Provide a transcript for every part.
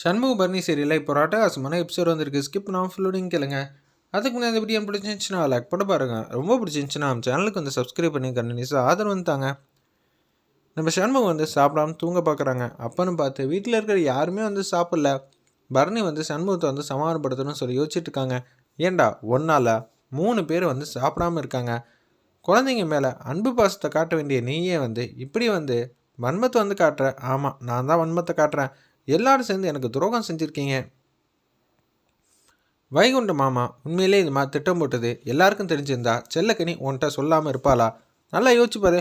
Shanmuga Barney சீரியலில் இப்போ ராட்டகாசமான episode வந்திருக்கு. ஸ்கிப் நான் ஃபுல்லோடிங் கேளுங்க. அதுக்கு முன்னாடி இந்த வீடியோ பிடிச்சிருந்துச்சுன்னா லைக் பண்ண பாருங்கள் ரொம்ப பிடிச்சிருந்துச்சுன்னா நம்ம சேனலுக்கு வந்து சப்ஸ்கிரைப் பண்ணி கண்டினியூஸாக ஆதரவு வந்துட்டாங்க நம்ம சண்முகம் வந்து சாப்பிடாம தூங்க பார்க்குறாங்க. அப்பன்னு பார்த்து வீட்டில் இருக்கிற யாருமே வந்து சாப்பிடல. பரணி வந்து சண்முகத்தை வந்து சமாதானப்படுத்தணும்னு சொல்லி யோசிச்சுட்டு இருக்காங்க. ஏண்டா ஒன்றால் மூணு பேர் வந்து சாப்பிடாம இருக்காங்க. குழந்தைங்க மேலே அன்பு பாசத்தை காட்ட வேண்டிய நீயே வந்து இப்படி வந்து வன்மத்தை வந்து காட்டுற. ஆமாம் நான் தான் வன்மத்தை காட்டுறேன். எல்லாரும் சேர்ந்து எனக்கு துரோகம் செஞ்சுருக்கீங்க. வைகுண்ட மாமா உண்மையிலே இது மாதிரி திட்டம் போட்டது எல்லாருக்கும் தெரிஞ்சிருந்தா செல்லக்கனி உன்கிட்ட சொல்லாமல் இருப்பாளா? நல்லா யோசிச்சுப்பாரு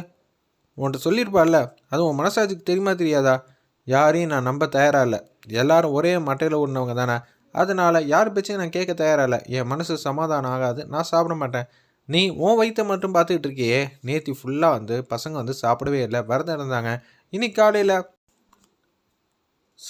உன்கிட்ட சொல்லியிருப்பாள்ல அது உன் மனசாட்சிக்கு தெரியுமா தெரியாதா? யாரையும் நான் நம்ப தயாராக இல்லை. எல்லாரும் ஒரே மட்டையில் ஓடினவங்க தானே. அதனால் யார் பேச்சையும் நான் கேட்க தயாராக இல்லை. என் மனசு சமாதானம் ஆகாது. நான் சாப்பிட மாட்டேன். நீ உன் வயிற்றை மட்டும் பார்த்துக்கிட்டு இருக்கியே. நேற்று ஃபுல்லாக வந்து பசங்க வந்து சாப்பிடவே இல்லை. விரதம் இருந்தாங்க. இன்னைக்கு காலையில்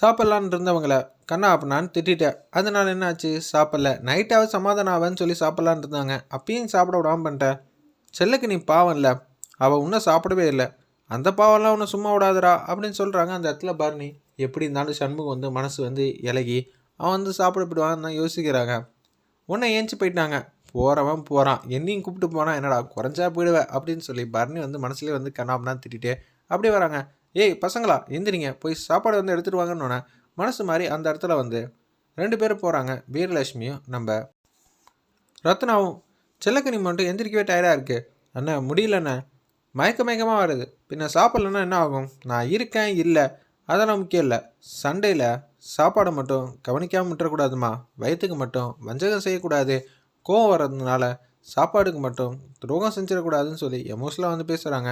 சாப்பிட்லான்னு இருந்தவங்கள கண்ணா அப்படின்னான்னு திட்டிட்டேன். என்ன என்னாச்சு? சாப்பிட்ல. நைட்டாவது சமாதானம் ஆவேன்னு சொல்லி சாப்பிட்லான்னு இருந்தாங்க அப்பயும் சாப்பிட விடாம பண்ணிட்டேன். செல்லுக்கு நீ பாவம் இல்லை. அவள் இன்னும் சாப்பிடவே இல்லை. அந்த பாவம்லாம் உன்னை சும்மா விடாதரா அப்படின்னு சொல்கிறாங்க அந்த இடத்துல பரணி எப்படி இருந்தாலும் சண்முகம் வந்து மனசு வந்து இலகி அவன் வந்து சாப்பிட போயிடுவான்னு தான் யோசிக்கிறாங்க. உன்னை ஏஞ்சி போயிட்டாங்க. போகிறவன் போகிறான் என்னையும் கூப்பிட்டு போனால் என்னடா குறைஞ்சா போயிடுவேன் அப்படின்னு சொல்லி பரணி வந்து மனசுலேயே வந்து கண்ணாப்னா திட்டிட்டு அப்படியே வராங்க. ஏய் பசங்களா எந்திரிங்க. போய் சாப்பாடு வந்து எடுத்துகிட்டு வாங்கன்னு மனசு மாதிரி அந்த இடத்துல வந்து ரெண்டு பேரும் போகிறாங்க வீரலட்சுமியும் நம்ம ரத்னாவும். செல்லக்கனி மட்டும் எந்திரிக்கவே டயர்டாக இருக்குது அண்ணா முடியலண்ணே. மயக்க மயக்கமாக வருது. பின்ன சாப்பிட்லன்னா என்ன ஆகும்? நான் இருக்கேன் இல்லை. அதெல்லாம் முக்கியம் இல்லை. சண்டையில் சாப்பாடை மட்டும் கவனிக்காமல் விட்டுறக்கூடாதுமா. வயிற்றுக்கு மட்டும் வஞ்சகம் செய்யக்கூடாது. கோவம் வர்றதுனால சாப்பாடுக்கு மட்டும் துரோகம் செஞ்சிடக்கூடாதுன்னு சொல்லி எமோஷனலாக வந்து பேசுகிறாங்க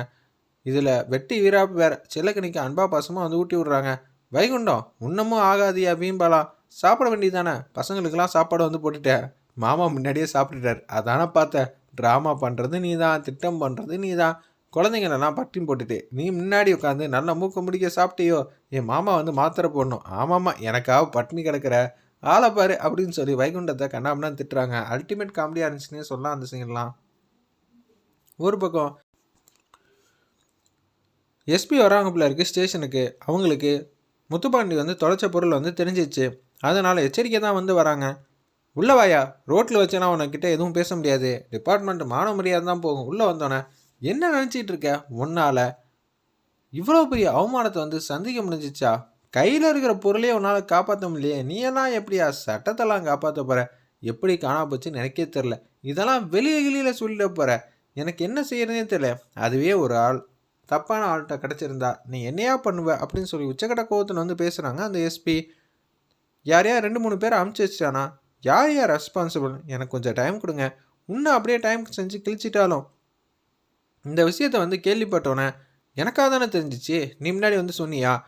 இதில் வெட்டி வீராப்பு வேற செல்லக்கணிக்கு அன்பா பாசமாக வந்து ஊட்டி விட்றாங்க. வைகுண்டம் இன்னமும் ஆகாதியா வீம்பாலா சாப்பிட வேண்டியதானே பசங்களுக்கெல்லாம் சாப்பாடு வந்து போட்டுட்டேன் மாமா முன்னாடியே சாப்பிட்டுட்டார். அதானே பார்த்தேன். ட்ராமா பண்ணுறது நீ தான் திட்டம் பண்ணுறது நீ தான் குழந்தைங்களெல்லாம் பட்டினி போட்டுட்டு நீ முன்னாடி உட்காந்து நல்லா மூக்க முடிக்க சாப்பிட்டியோ? என் மாமா வந்து மாத்திரை போடணும். ஆமாம்மா எனக்காக பட்டினி கிடக்கிற. ஆளை பாரு அப்படின்னு சொல்லி வைகுண்டத்தை கண்ணாமனா திட்டுறாங்க. அல்டிமேட் காமெடியாக இருந்துச்சுன்னே சொல்லலாம் அந்த சீன்லாம் ஒரு பக்கம் எஸ்பி வராங்க போல இருக்குது ஸ்டேஷனுக்கு அவங்களுக்கு முத்துப்பாண்டி வந்து தொலைச்ச பொருள் வந்து தெரிஞ்சிச்சு. அதனால் எச்சரிக்கை தான் வந்து வராங்க. உள்ளே வாயா ரோட்டில் வச்சேன்னா உனக்கிட்ட எதுவும் பேச முடியாது. டிபார்ட்மெண்ட் மான மரியாதை தான் போகும். உள்ளே வந்தோன்னே என்ன நினச்சிட்டு இருக்க? உன்னால். இவ்வளோ பெரிய அவமானத்தை வந்து சந்திக்க முடிஞ்சிச்சா? கையில் இருக்கிற பொருளையே உன்னால் காப்பாற்ற முடியலையே. நீ எல்லாம் எப்படியா சட்டத்தெல்லாம் காப்பாற்ற போகிற எப்படி காணா போச்சுன்னு எனக்கே தெரில இதெல்லாம் வெளியே வெளியில் சொல்லிட போகிற எனக்கு என்ன செய்யறதே தெரில அதுவே ஒரு ஆள். தப்பான ஆள்கிட்ட கிடச்சிருந்தா நீ என்னையா பண்ணுவ? அப்படின்னு சொல்லி உச்சக்கட்ட கோவத்தில் வந்து பேசுகிறாங்க அந்த எஸ்பி யாரையா ரெண்டு மூணு பேர் அமுச்சு வச்சிட்டானா? யார் யார் ரெஸ்பான்சிபிள் எனக்கு கொஞ்சம் டைம் கொடுங்க. இன்னும் அப்படியே டைம் செஞ்சு கிழிச்சிட்டாலும். இந்த விஷயத்த வந்து கேள்விப்பட்டோன்னே எனக்காக தானே தெரிஞ்சிச்சு? நீ முன்னாடி வந்து சொன்னியா?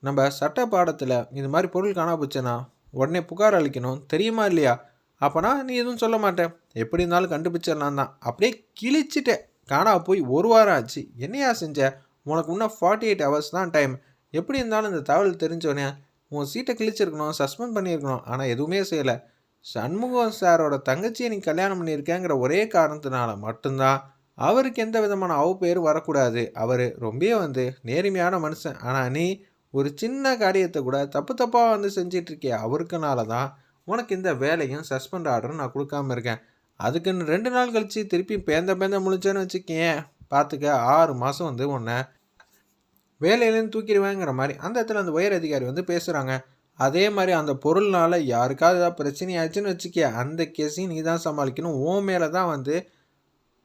நம்ம சட்ட பாடத்தில் இது மாதிரி பொருள் காணா போச்சுன்னா உடனே புகார் அளிக்கணும். தெரியுமா இல்லையா? அப்போனா நீ எதுவும் சொல்ல மாட்டேன் எப்படி இருந்தாலும் கண்டுபிடிச்சிடலாம் தான் அப்படியே கிழிச்சிட்டேன். காணா போய் ஒரு வாரம் ஆச்சு. என்னையா செஞ்ச? உனக்கு இன்னும் ஃபார்ட்டி எயிட் ஹவர்ஸ் தான் டைம் எப்படி இருந்தாலும் இந்த தகவல் தெரிஞ்சோடனே உன் சீட்டை கிழிச்சிருக்கணும் சஸ்பெண்ட் பண்ணியிருக்கணும். ஆனால் எதுவுமே செய்யலை. சண்முகம் சாரோட தங்கச்சியை நீ கல்யாணம் பண்ணியிருக்கேங்கிற ஒரே காரணத்தினால மட்டும்தான் அவருக்கு எந்த விதமான அவ பேர் வரக்கூடாது. அவர் ரொம்ப வந்து நேர்மையான மனுஷன். ஆனால் நீ ஒரு சின்ன காரியத்தை கூட தப்பு தப்பாக வந்து செஞ்சிட்ருக்கிய அவருக்குனால தான் உனக்கு இந்த வேலையும் சஸ்பெண்ட் ஆர்டரும் நான் கொடுக்காம இருக்கேன். அதுக்குன்னு ரெண்டு நாள் கழித்து திருப்பி பேந்த பேந்த முழிச்சேன்னு வச்சுக்கேன். பார்த்துக்க ஆறு மாதம் வந்து உன்னை வேலையிலேருந்து தூக்கிடுவேங்கிற மாதிரி அந்த இடத்துல அந்த உயர் அதிகாரி வந்து பேசுகிறாங்க அதே மாதிரி அந்த பொருள்னால யாருக்காவது ஏதாவது பிரச்சனை ஆச்சுன்னு வச்சுக்க அந்த கேஸையும் நீ தான் சமாளிக்கணும். ஓ மேலே தான் வந்து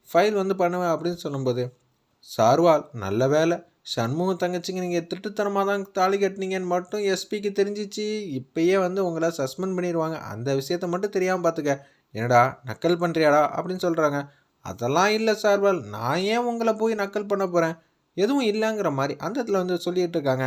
ஃபைல் வந்து பண்ணுவேன் அப்படின்னு சொல்லும்போது சார்வால் நல்ல வேலை. சண்முகம் தங்கச்சிங்க நீங்கள் திருட்டுத்தனமாக தான் தாலி கட்டினீங்கன்னு மட்டும் எஸ்பிக்கு தெரிஞ்சிச்சு. இப்பயே வந்து உங்களை சஸ்பெண்ட் பண்ணிடுவாங்க. அந்த விஷயத்த மட்டும் தெரியாமல் பார்த்துக்க என்னடா நக்கல் பண்ணுறியாடா அப்படின்னு சொல்கிறாங்க அதெல்லாம் இல்லை சார்வால் நான் ஏன் உங்களை போய் நக்கல் பண்ண போகிறேன் எதுவும் இல்லைங்கிற மாதிரி அந்த இடத்துல வந்து சொல்லிகிட்டு இருக்காங்க.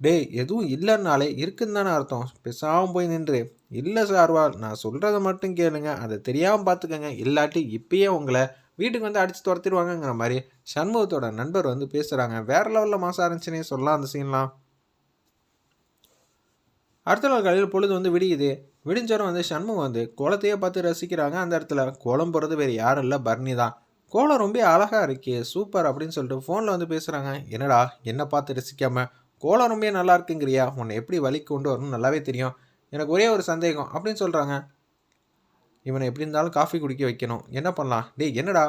டேய் எதுவும் இல்லைன்னாலே இருக்குன்னு தானே அர்த்தம். பேசாமல் போய் நின்று. இல்லை சார்வால் நான் சொல்கிறத மட்டும் கேளுங்க. அதை தெரியாமல் பார்த்துக்கோங்க இல்லாட்டி இப்பயே உங்களை வீட்டுக்கு வந்து அடித்து துரத்திடுவாங்கங்கிற மாதிரி சண்முகத்தோட நண்பர் வந்து பேசுகிறாங்க வேறு லெவலில் மாசம் இருந்துச்சுன்னே சொல்லலாம் அந்த சீன்லாம் அடுத்த நாள் காலையில் பொழுது வந்து விடியுது. விடிஞ்சரம் வந்து சண்முகம் வந்து குளத்தையே பார்த்து ரசிக்கிறாங்க. அந்த இடத்துல கோலம் போகிறது வேறு யாரும் இல்லை பர்னி தான். கோலம் ரொம்ப அழகாக இருக்கே சூப்பர் அப்படின்னு சொல்லிட்டு ஃபோனில் வந்து பேசுகிறாங்க என்னடா என்ன பார்த்து ரசிக்காமல் கோலம் ரொம்ப நல்லா இருக்குங்கிறியா? உன்னை எப்படி வழி கொண்டு வரணும்னு நல்லாவே தெரியும். எனக்கு ஒரே ஒரு சந்தேகம் அப்படின்னு சொல்கிறாங்க இவனை எப்படி இருந்தாலும் காஃபி குடிக்க வைக்கணும். என்ன பண்ணலாம்? டேய் என்னடா?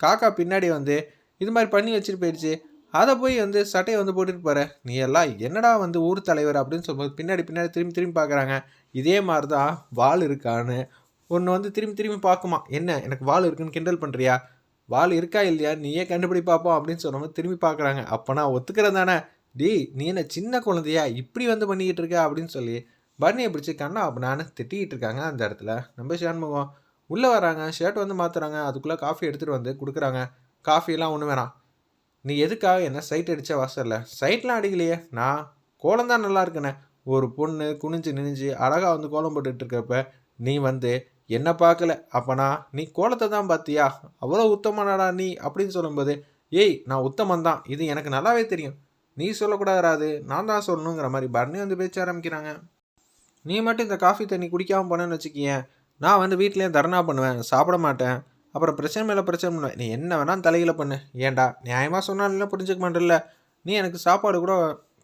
காக்கா பின்னாடி வந்து இது மாதிரி பண்ணி வச்சுட்டு போயிடுச்சு. அதை போய் வந்து சட்டையை வந்து போட்டுட்டு போகிற நீ எல்லாம் என்னடா வந்து ஊர் தலைவர்? அப்படின்னு சொல்லும்போது பின்னாடி பின்னாடி திரும்பி திரும்பி பார்க்குறாங்க. இதே மாதிரி தான் வால் இருக்கான்னு. ஒன்று வந்து திரும்பி திரும்பி பார்க்குமா. என்ன? எனக்கு வால் இருக்குன்னு கிண்டல் பண்ணுறியா வால் இருக்கா இல்லையா? நீயே கண்டுபிடி பார்ப்போம் அப்படின்னு சொன்னவங்க திரும்பி பார்க்குறாங்க. அப்போ நான் ஒத்துக்கிறேன் தானே? டேய் நீ என்ன சின்ன குழந்தையா? இப்படி வந்து பண்ணிக்கிட்டு இருக்க? அப்படின்னு சொல்லி பர்னியை பிடிச்சி கண்ணா அப்படின்னு திட்டிக்கிட்டு இருக்காங்க அந்த இடத்துல. நம்ம ஷான்முகம் உள்ளே வராங்க ஷர்ட் வந்து மாற்றுறாங்க அதுக்குள்ளே காஃபி எடுத்துகிட்டு வந்து கொடுக்குறாங்க. காஃபியெல்லாம் ஒன்று வேணாம். நீ எதுக்காக என்ன சைட் அடித்த வாசல்ல? சைட்லாம் அடிக்கலையே. நான் கோலம் தான் நல்லா இருக்கேனே. ஒரு பொண்ணு குனிஞ்சு நினிஞ்சு அழகாக வந்து கோலம் போட்டுட்டு இருக்கப்ப நீ வந்து என்ன பார்க்கல? அப்பனா நீ கோலத்தை தான் பார்த்தியா? அவ்வளோ உத்தமனாடா நீ அப்படின்னு சொல்லும்போது ஏய் நான் உத்தமன் தான். இது எனக்கு நல்லாவே தெரியும். நீ சொல்லக்கூடாது நான் தான் சொல்லணுங்கிற மாதிரி பர்னி வந்து பேச்ச ஆரம்பிக்கிறாங்க. நீ மட்டும் இந்த காஃபி தண்ணி குடிக்காமல் போனேன்னு வச்சுக்கியேன். நான் வந்து வீட்லேயே தர்ணா பண்ணுவேன். சாப்பிட மாட்டேன். அப்புறம் பிரச்சனை மேலே பிரச்சனை பண்ண. நீ என்ன வேணால் தலையில் பண்ணு. ஏன்டா? நியாயமாக சொன்னாலும் புரிஞ்சுக்க மாட்டேல்ல. நீ எனக்கு சாப்பாடு கூட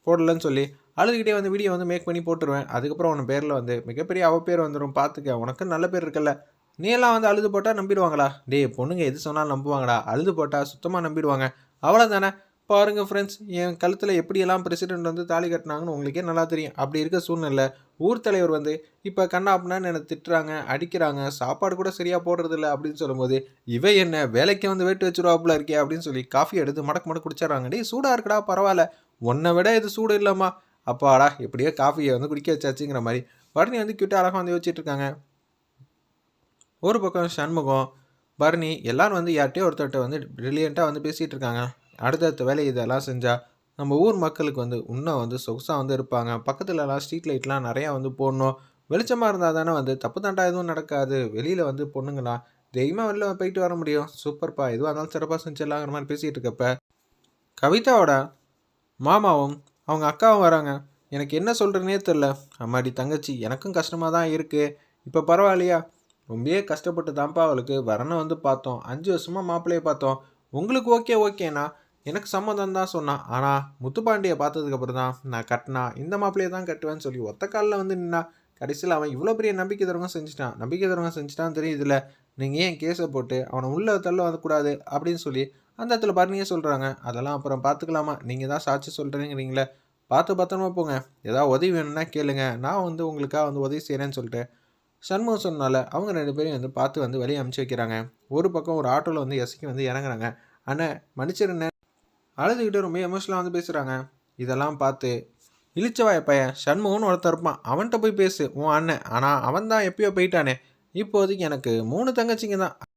போடலன்னு சொல்லி அழுதுகிட்டே வந்து வீடியோ வந்து மேக் பண்ணி போட்டுருவேன். அதுக்கப்புறம் உன் பேரில் வந்து மிகப்பெரிய அவ பேர் வந்துடும் பார்த்துக்க உனக்கு நல்ல பேர் இருக்குல்ல. நீ எல்லாம் வந்து அழுது போட்டால் நம்பிடுவாங்களா? டேய் பொண்ணுங்க எது சொன்னாலும் நம்புவாங்களா அழுது போட்டால் சுத்தமாக நம்பிடுவாங்க. அவ்வளோதானே பாருங்கள் ஃப்ரெண்ட்ஸ் என் கழுத்தில் எப்படியெல்லாம் பிரசிடென்ட் வந்து தாலி கட்டினாங்கன்னு உங்களுக்கே நல்லா தெரியும். அப்படி இருக்க சூழ்நிலை. ஊர் தலைவர் வந்து இப்போ கண்ணா அப்படின்னு என்னை திட்டுறாங்க அடிக்கிறாங்க சாப்பாடு கூட சரியாக போடுறதில்ல அப்படின்னு சொல்லும்போது இவை என்ன வேலைக்கு வந்து வெட்டு வச்சுருவாப்புல இருக்கே அப்படின்னு சொல்லி காஃபி எடுத்து மடக்கு மடக்கு குடிச்சிடறாங்க. டே சூடாக இருக்கடா பரவாயில்ல உன்னை விட இது சூடு இல்லைம்மா. அப்பாடா எப்படியோ காஃபியை வந்து குடிக்க வச்சாச்சுங்கிற மாதிரி. பரணி வந்து கிட்ட அழகாக வந்து யோசிச்சுட்டு இருக்காங்க. ஒரு பக்கம் சண்முகம் பரணி எல்லாரும் வந்து யார்கிட்டயோ ஒருத்தர்கிட்ட வந்து ப்ரில்லியண்ட்டாக வந்து பேசிகிட்டு இருக்காங்க. அடுத்தடுத்த வேலை இதெல்லாம் செஞ்சால் நம்ம ஊர் மக்களுக்கு வந்து இன்னும் வந்து சொகுசாக வந்து இருப்பாங்க. பக்கத்துலலாம் ஸ்ட்ரீட் லைட்லாம் நிறையா வந்து போடணும். வெளிச்சமாக இருந்தால் தானே வந்து தப்பு தாண்டா எதுவும் நடக்காது. வெளியில் வந்து பொண்ணுங்களாம் தைரியமாக வெளில போயிட்டு வர முடியும். சூப்பர்ப்பா. எதுவாக இருந்தாலும் சிறப்பாக செஞ்சிடலாங்கிற மாதிரி பேசிகிட்டு இருக்கப்ப கவிதாவோட மாமாவும் அவங்க அக்காவும் வராங்க. எனக்கு என்ன சொல்கிறேனே தெரில அம்மாடி தங்கச்சி எனக்கும் கஷ்டமாக தான் இருக்குது இப்போ பரவாயில்லையா? ரொம்பவே கஷ்டப்பட்டு தான்ப்பா அவளுக்கு. வரனை வந்து பார்த்தோம். அஞ்சு வருஷமாக மாப்பிள்ளையை பார்த்தோம். உங்களுக்கு ஓகே ஓகேண்ணா எனக்கு சம்மந்தம் தான் சொன்னான். ஆனால் முத்துப்பாண்டியை பார்த்ததுக்கப்புறம் தான் நான் கட்டினா இந்த மாப்பிள்ளையை தான் கட்டுவேன்னு சொல்லி ஒத்த காலில் வந்து நின்னா கடைசியில் அவன் இவ்வளோ பெரிய நம்பிக்கை தரவங்க செஞ்சுட்டான். நம்பிக்கை தரவங்க செஞ்சிட்டான் தெரியுதுல நீங்கள் ஏன் கேஸை போட்டு அவனை உள்ளே தள்ள வரக்கூடாது அப்படின்னு சொல்லி அந்த இடத்துல பரணியே சொல்கிறாங்க அதெல்லாம் அப்புறம் பார்த்துக்கலாமா நீங்கள் தான் சாட்சி சொல்கிறேங்கிறீங்களே பார்த்து பத்திரமா போங்க. ஏதாவது உதவி வேணும்னா கேளுங்க. நான் வந்து உங்களுக்காக வந்து உதவி செய்கிறேன்னு சொல்லிட்டு சண்முகம் சொன்னால அவங்க ரெண்டு பேரையும் வந்து பார்த்து வந்து வெளியே அமுச்சு வைக்கிறாங்க. ஒரு பக்கம் ஒரு ஆட்டோவில் வந்து எசக்கி வந்து இறங்குறாங்க. அண்ணன் என்ன அழுதுகிட்டு ரொம்ப எமோஷனலாக வந்து பேசுகிறாங்க இதெல்லாம் பார்த்து இழிச்சவாய பையன் சண்முகம்னு ஒருத்தர் இருப்பான். அவன்கிட்ட போய் பேசு. உன் அண்ணன். ஆனால் அவன் தான் எப்பயோ போயிட்டானே. இப்போதைக்கு எனக்கு மூணு தங்கச்சிங்க தான்.